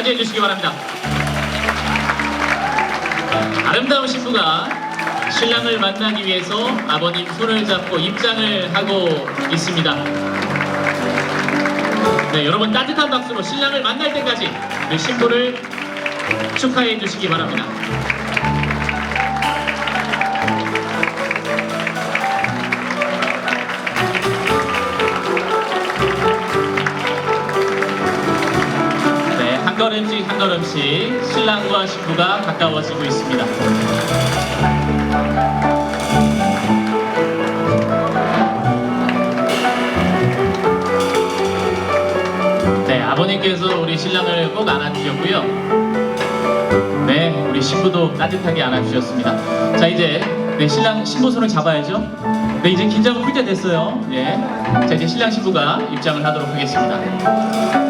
맞이해 주시기 바랍니다. 아름다운 신부가 신랑을 만나기 위해서 아버님 손을 잡고 입장을 하고 있습니다. 네, 여러분 따뜻한 박수로 신랑을 만날 때까지 우리 신부를 축하해 주시기 바랍니다. 걸음씩 한 걸음씩 신랑과 신부가 가까워지고 있습니다. 네, 아버님께서 우리 신랑을 꼭 안아주셨고요. 네, 우리 신부도 따뜻하게 안아주셨습니다. 자, 이제 네, 신랑 신부 손을 잡아야죠. 네, 이제 긴장을 풀 때 됐어요. 예. 자, 이제 신랑 신부가 입장을 하도록 하겠습니다.